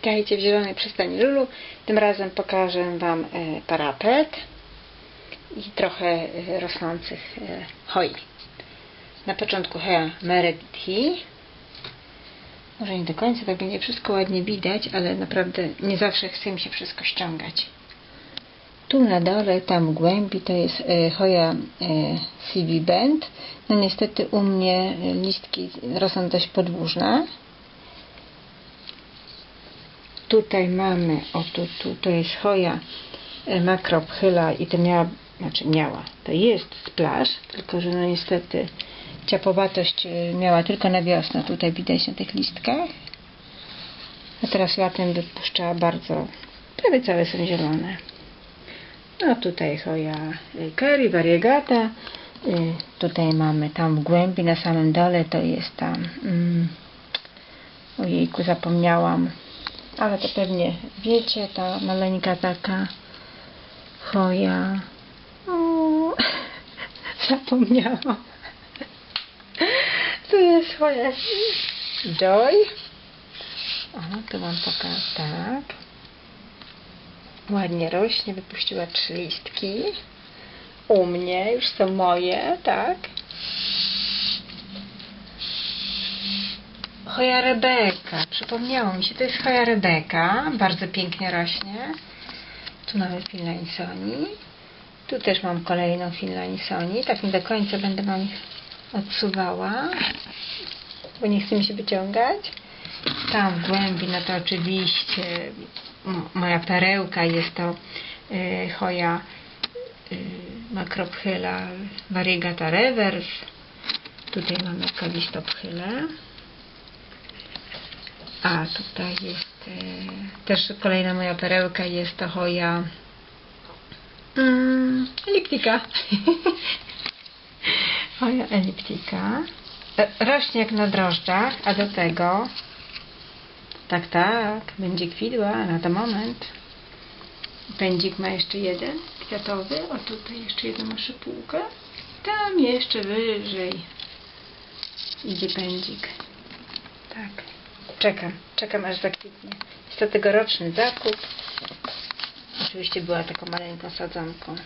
Witajcie w Zielonej Przystani Lulu. Tym razem pokażę Wam e, parapet i trochę e, rosnących e, hoi. Na początku heja Meredith. Może nie do końca tak będzie wszystko ładnie widać, ale naprawdę nie zawsze chce mi się wszystko ściągać. Tu na dole, tam głębi to jest hoja CV Band. No niestety u mnie listki rosną dość podłużne. Tutaj mamy, o tu, tu to jest hoja e, makropchyla i to miała, znaczy miała, to jest splash, tylko że no niestety ciapowatość e, miała tylko na wiosnę, tutaj widać na tych listkach. A teraz latem wypuszcza bardzo, prawie całe są zielone. No tutaj hoja y, curry, variegata. Tutaj mamy tam w głębi, na samym dole to jest tam. Mm, ojejku, zapomniałam. Ale to pewnie wiecie, ta maleńka taka hoja. O, zapomniałam. To jest hoja Joy. O, tu mam pokazać, tak. Ładnie rośnie, wypuściła trzy listki. U mnie już są moje, tak. Hoja Rebeka, przypomniało mi się, to jest hoja Rebeka, bardzo pięknie rośnie. Tu mamy Finlansoni. Tu też mam kolejną Finlansoni, tak nie do końca będę Wam ich odsuwała, bo nie chce mi się wyciągać. Tam w głębi, no to oczywiście moja perełka jest to y, hoja y, makropchyla variegata reverse. Tutaj mamy kalistopchylę. A tutaj jest y, też kolejna moja perełka jest to hoja mm, eliptika. hoja eliptika. E, Rośnie jak na drożdżach, a do tego tak, tak, będzie kwidła na ten moment. Pędzik ma jeszcze jeden kwiatowy. O tutaj jeszcze jedną szypułkę. Tam jeszcze wyżej idzie pędzik. Tak. Czekam, czekam aż zakwitnie. Jest to tegoroczny zakup. Oczywiście była taką maleńką sadzonką.